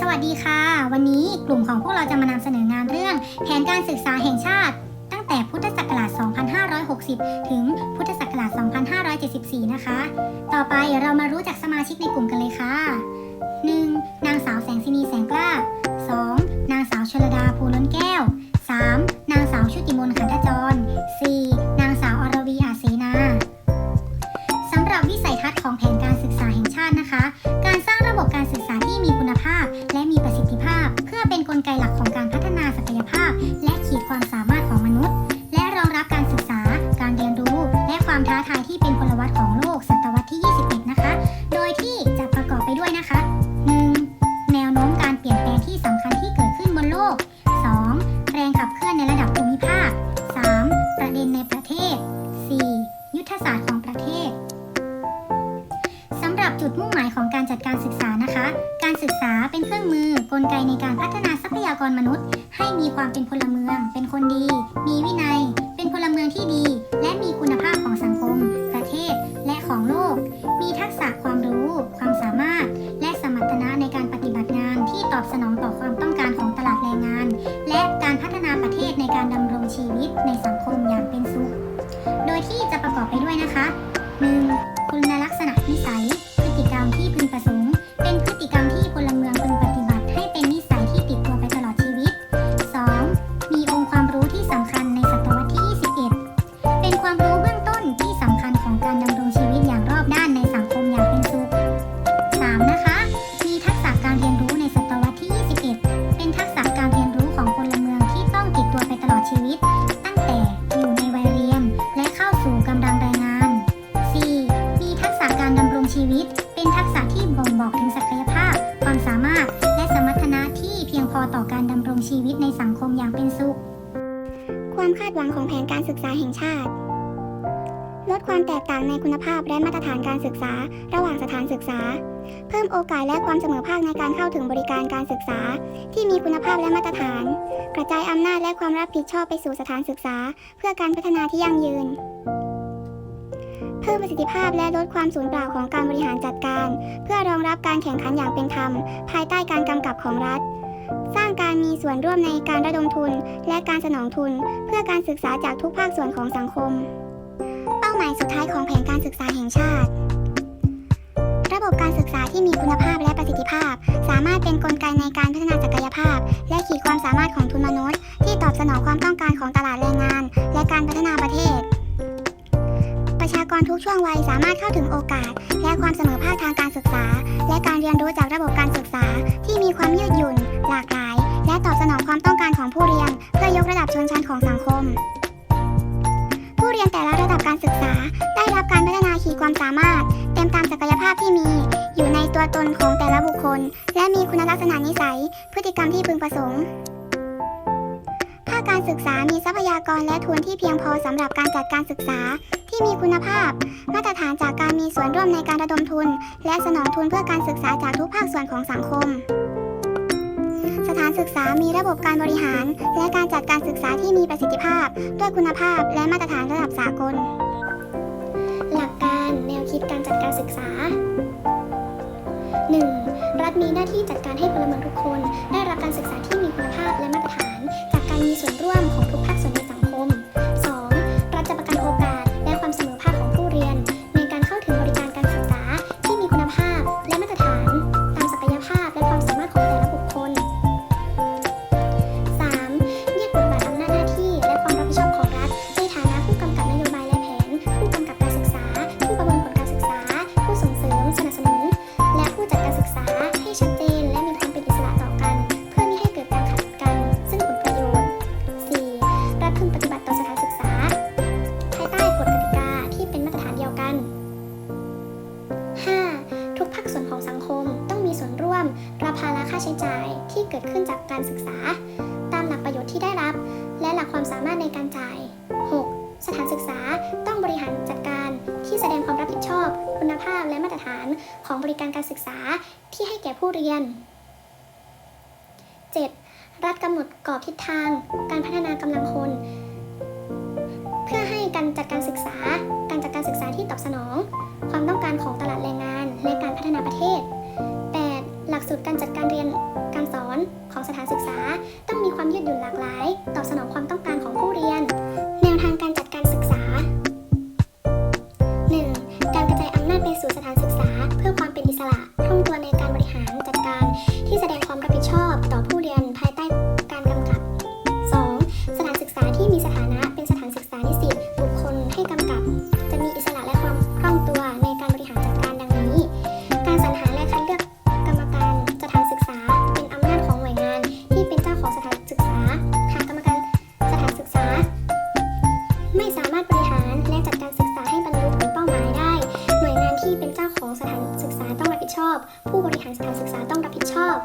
สวัสดีค่ะ วันนี้กลุ่มของพวกเราจะมานำเสนองานเรื่อง แผนการศึกษาแห่งชาติ ตั้งแต่พุทธศักราช 2560 ถึงพุทธศักราช 2574 นะคะ ต่อไปเรามารู้จักสมาชิกในกลุ่มกันเลยค่ะ 1. นางสาวแสงสินีแสงกล้า 2. นางสาวชลดาภูล้นแก้ว ของการจัดการศึกษานะคะ การศึกษาเป็นเครื่องมือกลไกในการพัฒนาทรัพยากรมนุษย์ ให้มีความเป็นพลเมือง เป็นคนดี มีวินัย เป็นพลเมืองที่ดี และมีคุณภาพของสังคม ประเทศ และของโลก มีทักษะความรู้ ความสามารถ และสมรรถนะในการปฏิบัติงานที่ตอบสนองต่อความต้องการของตลาดแรงงาน และการพัฒนาประเทศในการดำรงชีวิตในสังคมอย่างเป็นสุข โดยที่จะประกอบไปด้วยนะคะ 1. สังคมอย่างเป็นสุข ความคาดหวังของแผนการศึกษาแห่งชาติ ลดความแตกต่างในคุณภาพและมาตรฐานการศึกษา ระหว่างสถานศึกษา เพิ่มโอกาสและความเสมอภาคในการเข้าถึงบริการการศึกษา ที่มีคุณภาพและมาตรฐาน กระจายอำนาจและความรับผิดชอบไปสู่สถานศึกษา เพื่อการพัฒนาที่ยั่งยืนเพิ่มประสิทธิภาพและลดความสูญเปล่าของการบริหารจัดการ เพื่อรองรับการแข่งขันอย่างเป็นธรรม ภายใต้การกำกับของรัฐสร้างการมีส่วนร่วมในการระดมทุน และการสนองทุน เพื่อการศึกษาจากทุกภาคส่วนของสังคม เป้าหมายสุดท้ายของแผนการศึกษาแห่งชาติ ระบบการศึกษาที่มีคุณภาพและประสิทธิภาพ สามารถเป็นนกลไกในการพัฒนาศักยภาพ และขีดความสามารถของทุนมนุษย์ ที่ตอบสนองความต้องการของตลาดแรงงาน และการพัฒนาประเทศ ประชากรทุกช่วงวัยสามารถเข้าถึงโอกาส และความเสมอภาคทางการศึกษา และการเรียนรู้จากระบบการ ที่มีอยู่ในตัวตนของแต่ละบุคคล และมีคุณลักษณะนิสัย พฤติกรรมที่พึงประสงค์ภาคการศึกษามีทรัพยากรและทุนที่เพียงพอสำหรับการจัดการศึกษาที่มีคุณภาพ มาตรฐานจากการมีส่วนร่วมในการระดมทุน และสนองทุนเพื่อการศึกษาจากทุกภาคส่วนของสังคม สถานศึกษามีระบบการบริหาร และการจัดการศึกษาที่มีประสิทธิภาพ ด้วยคุณภาพและมาตรฐานระดับสากล วคิดการจัดการศึกษา 1. รัฐมีหน้าที่จัดการให้พลเมืองทุกคน ได้รับการศึกษาที่มีคุณภาพและมาตรฐาน จากการมีส่วนร่วมของทุกภาคส่วน ส่วนของสังคมต้องมีส่วนร่วมรับภาระค่าใช้จ่ายที่เกิดขึ้นจากการศึกษา ตามหลักประโยชน์ที่ได้รับ และหลักความสามารถในการจ่าย 6. สถานศึกษาต้องบริหารจัดการที่แสดงความรับผิดชอบ คุณภาพและมาตรฐานของบริการการศึกษาที่ให้แก่ผู้เรียน 7. รัฐกำหนดกรอบทิศทาง การพัฒนากำลังคน เพื่อให้การจัดการศึกษา การจัดการศึกษาที่ตอบสนอง ความต้องการของตลาดแรงงาน ถานศึกษา ต้องมีความยืดหยุ่นหลากหลาย ตอบสนองความ ชอบ ผู้บริหารสถานศึกษาต้องรับผิดชอบ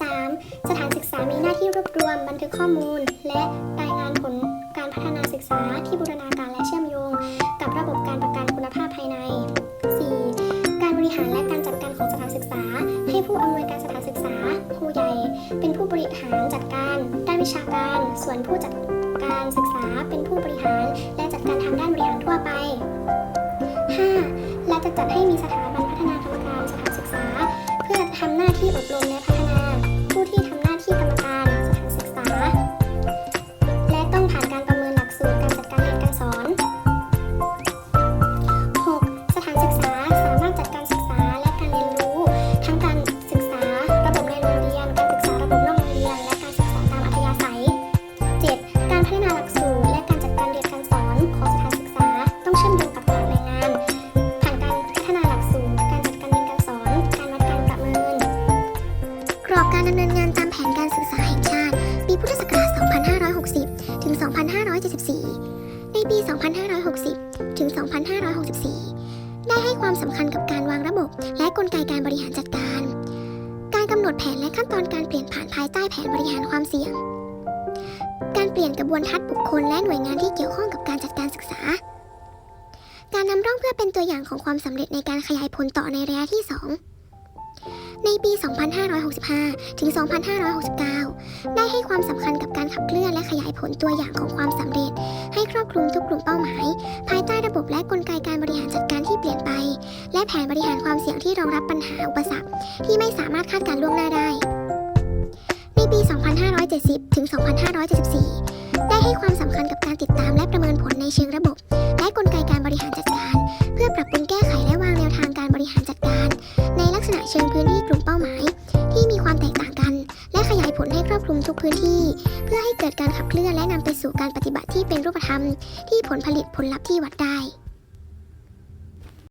3. สถานศึกษามีหน้าที่รวบรวม บันทึกข้อมูล และรายงานผลการพัฒนาศึกษาที่บูรณาการและเชื่อมโยง กับระบบการประกันคุณภาพภายใน 4. การบริหารและการจัดการของสถานศึกษา ให้ผู้อำนวยการสถานศึกษาครูใหญ่ เป็นผู้บริหารจัดการด้านวิชาการ ส่วนผู้จัดการศึกษาเป็นผู้บริหาร และจัดการทางด้านบริหารทั่วไป จะจัดให้มีสถาบัน ความสำคัญกับการวางระบบ และกลไกการบริหารจัดการ การกำหนดแผนและขั้นตอนการเปลี่ยนผ่านภายใต้แผนบริหารความเสี่ยง การเปลี่ยนกระบวนทัศน์บุคคลและหน่วยงานที่เกี่ยวข้องกับการจัดการศึกษา การนำร่องเพื่อเป็นตัวอย่างของความสำเร็จในการขยายผลต่อในระยะที่ 2ในปี 2565 ถึง 2569 ได้ให้ความสำคัญกับการขับเคลื่อนและขยายผลตัวอย่างของความสำเร็จ ให้ครอบคลุมทุกกลุ่มเป้าหมาย ภายใต้ระบบและกลไกการบริหารจัดการที่เปลี่ยนไป และแผนบริหารความเสี่ยงที่รองรับปัญหาอุปสรรค ที่ไม่สามารถคาดการล่วงหน้าได้ ในปี 2570 ถึง 2574 ได้ให้ความสำคัญกับการติดตามและประเมินผลในเชิงระบบ และกลไกการบริหารจัดการ เพื่อปรับปรุงแก้ไขและวางแนวทางการบริหารจัดการ ในลักษณะเชิงพื้นที่กลุ่มเป้าหมาย ที่มีความแตกต่างกัน และขยายผลให้ครอบคลุมทุกพื้นที่ เพื่อให้เกิดการขับเคลื่อนและนำไปสู่การปฏิบัติที่เป็นรูปธรรม ที่ผลผลิตผลลัพธ์ที่วัดได้